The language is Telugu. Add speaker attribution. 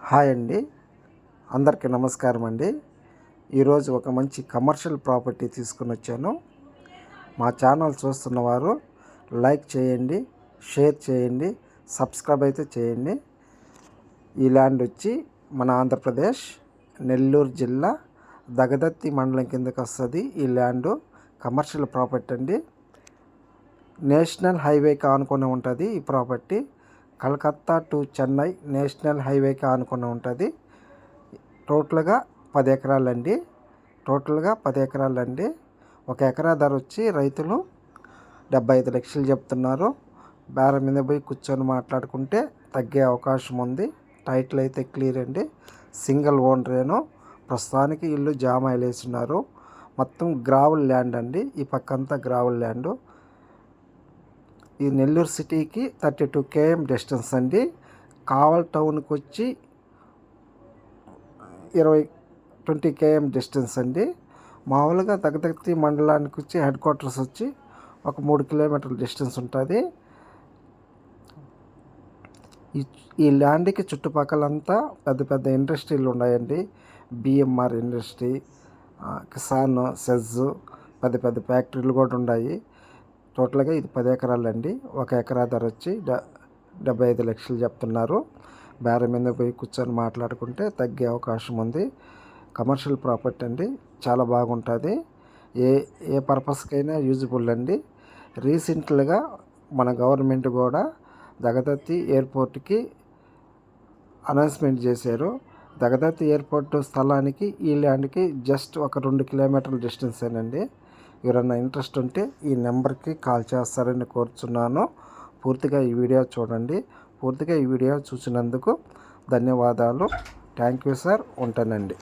Speaker 1: హాయ్ అండి. అందరికీ నమస్కారం అండి. ఈరోజు ఒక మంచి కమర్షియల్ ప్రాపర్టీ తీసుకుని వచ్చాను. మా ఛానల్ చూస్తున్న వారు లైక్ చేయండి షేర్ చేయండి సబ్స్క్రైబ్ అయితే చేయండి. ఈ ల్యాండ్ వచ్చి మన ఆంధ్రప్రదేశ్ నెల్లూరు జిల్లా దగదత్తి మండలం కిందకి వస్తుంది ఈ ల్యాండ్. కమర్షియల్ ప్రాపర్టీ అండి. నేషనల్ హైవేకి ఆనుకొని ఉంటుంది ఈ property. Calcutta to Chennai national హైవేకి ఆనుకొని ఉంటుంది. టోటల్గా పది ఎకరాలండి. టోటల్గా పది ఎకరాలండి. ఒక ఎకరా ధర వచ్చి రైతులు డెబ్బై ఐదు లక్షలు చెప్తున్నారు. బేరం మీద పోయి కూర్చొని మాట్లాడుకుంటే తగ్గే అవకాశం ఉంది. టైటిల్ అయితే క్లియర్ అండి. సింగిల్ ఓనరేను. ప్రస్తుతానికి ఇల్లు జామ వేస్తున్నారు. మొత్తం గ్రావెల్ ల్యాండ్ అండి. ఈ పక్కంతా గ్రావెల్ ల్యాండ్. ఈ నెల్లూరు సిటీకి థర్టీ టూ కేఎం డిస్టెన్స్ అండి కావల్ టౌన్కి వచ్చి ఇరవై ట్వంటీ కేఎం డిస్టెన్స్ అండి మామూలుగా దగ్గదగ్తి మండలానికి వచ్చి హెడ్ క్వార్టర్స్ వచ్చి ఒక మూడు కిలోమీటర్ల డిస్టెన్స్ ఉంటుంది. ఈ ఈ ల్యాండ్కి చుట్టుపక్కలంతా పెద్ద పెద్ద ఇండస్ట్రీలు ఉన్నాయండి. బిఎంఆర్ ఇండస్ట్రీ కిసాన్ సెజ్ పెద్ద పెద్ద ఫ్యాక్టరీలు కూడా ఉన్నాయి. టోటల్గా ఇది పది ఎకరాలు అండి ఒక ఎకరా ధర వచ్చి డెబ్బై ఐదు లక్షలు చెప్తున్నారు. బేరం మీద పోయి కూర్చొని మాట్లాడుకుంటే తగ్గే అవకాశం ఉంది. కమర్షియల్ ప్రాపర్టీ అండి చాలా బాగుంటుంది. ఏ ఏ పర్పస్కైనా యూజ్ఫుల్ అండి. రీసెంట్గా మన గవర్నమెంట్ కూడా దగదత్తి ఎయిర్పోర్ట్కి అనౌన్స్మెంట్ చేశారు. దగదత్తి ఎయిర్పోర్ట్ స్థలానికి ఈ ల్యాండ్కి జస్ట్ ఒక రెండు కిలోమీటర్ల డిస్టెన్స్ అండి ఎవరైనా ఇంట్రెస్ట్ ఉంటే ఈ నెంబర్కి కాల్ చేస్తారని కోరుచున్నాను. పూర్తిగా ఈ వీడియో చూడండి. పూర్తిగా ఈ వీడియో చూసినందుకు ధన్యవాదాలు. Thank you sir. ఉంటానండి.